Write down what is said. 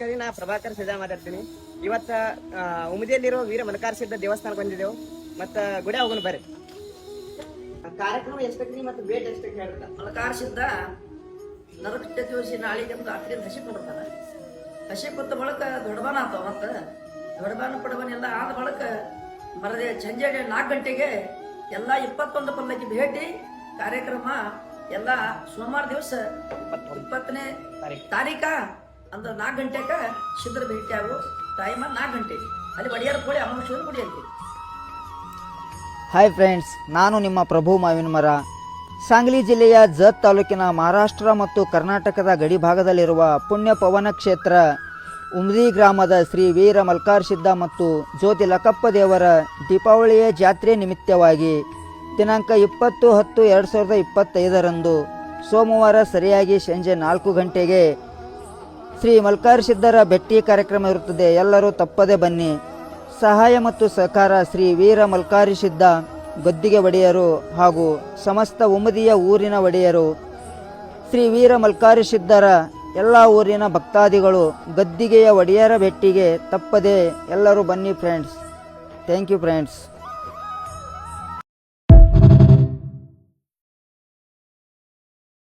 ನಮಸ್ಕಾರ, ನಾ ಪ್ರಭಾಕರ್ ಸದಾ ಮಾತಾಡ್ತೀನಿ. ಇವತ್ತ ಉಮದಿಯಲ್ಲಿರೋ ವೀರ ಮಲಕಾರ ಸಿದ್ಧ ದೇವಸ್ಥಾನಕ್ಕೆ ಬಂದಿದ್ದೆವು. ಮತ್ತ ಗುಡಿ ಹೋಗೋಣ ಬರ್ರಿ. ಕಾರ್ಯಕ್ರಮ ಎಷ್ಟಕ್ಕೆ ಮತ್ತೆ ಬೇಟ್ ಎಷ್ಟಕ್ಕೆ ಹೇಳ್ತಾ ಮಲಕಾರ ಸಿದ್ಧ ನರಕ ದಿವಸ ನಾಳೆ ನಮ್ಗೆ ಆತ್ರಿ ಹಸಿ ಕೊಡ್ತಾನೆ ಹಸಿ ಕೊತ್ತ ಬಳಕ ದೊಡ್ಡಬಾನ ಆತಾವ ಮತ್ತ. ದೊಡ್ಡಬಾನ ಪಡಬಾನ ಎಲ್ಲ ಆದ ಬಳಕ ಸಂಜೆ ನಾಲ್ಕು ಗಂಟೆಗೆ ಎಲ್ಲ ಇಪ್ಪತ್ತೊಂದು ಪಲ್ಲಕ್ಕೆ ಭೇಟಿ, ಕಾರ್ಯಕ್ರಮ ಎಲ್ಲ ಸೋಮವಾರ ದಿವಸ ಇಪ್ಪತ್ತನೇ ತಾರೀಕು. ಅಂದ್ರೆ ನಾಲ್ಕು ಗಂಟೆಗೆ ಸಿದ್ಧರ ಭೇಟಿ ಆಗು ಟೈಮ್ ನಾಲ್ಕು ಗಂಟೆ. ಅಲ್ಲಿ ಒಡೆಯರ ಕೋಳಿ ಅಮಾವಾಸ್ಯ ಅಂತೀವಿ ಹಾಯ್ ಫ್ರೆಂಡ್ಸ್ ನಾನು ನಿಮ್ಮ ಪ್ರಭು ಮಾವಿನ ಮರ ಸಾಂಗ್ಲಿ ಜಿಲ್ಲೆಯ ಜತ್ ತಾಲೂಕಿನ ಮಹಾರಾಷ್ಟ್ರ ಮತ್ತು ಕರ್ನಾಟಕದ ಗಡಿ ಭಾಗದಲ್ಲಿರುವ ಪುಣ್ಯ ಪವನ ಕ್ಷೇತ್ರ, ಉಮ್ರಿ ಗ್ರಾಮದ ಶ್ರೀ ವೀರ ಮಲ್ಕಾರ್ ಸಿದ್ಧ ಮತ್ತು ಜ್ಯೋತಿ ಲಕಪ್ಪ ದೇವರ ದೀಪಾವಳಿಯ ಜಾತ್ರೆ ನಿಮಿತ್ತವಾಗಿ ದಿನಾಂಕ ಇಪ್ಪತ್ತು ಹತ್ತು ಎರಡು ಸಾವಿರದ ಇಪ್ಪತ್ತೈದರಂದು ಸೋಮವಾರ ಸರಿಯಾಗಿ ಸಂಜೆ ನಾಲ್ಕು ಗಂಟೆಗೆ ಶ್ರೀ ಮಲ್ಕಾರ್ ಸಿದ್ಧರ ಭೇಟಿ ಕಾರ್ಯಕ್ರಮ ಇರುತ್ತದೆ. ಎಲ್ಲರೂ ತಪ್ಪದೆ ಬನ್ನಿ. ಸಹಾಯ ಮತ್ತು ಸಹಕಾರ ಶ್ರೀ ವೀರ ಮಲ್ಕಾರಿ ಸಿದ್ಧ ಗದ್ದಿಗೆ ಒಡೆಯರು ಹಾಗೂ ಸಮಸ್ತ ಉಮದಿಯ ಊರಿನ ಒಡೆಯರು. ಶ್ರೀ ವೀರ ಮಲ್ಕಾರಿ ಸಿದ್ಧರ ಎಲ್ಲ ಊರಿನ ಭಕ್ತಾದಿಗಳು ಗದ್ದಿಗೆಯ ಒಡೆಯರ ಭೆಟ್ಟಿಗೆ ತಪ್ಪದೆ ಎಲ್ಲರೂ ಬನ್ನಿ ಫ್ರೆಂಡ್ಸ್ ಥ್ಯಾಂಕ್ ಯು ಫ್ರೆಂಡ್ಸ್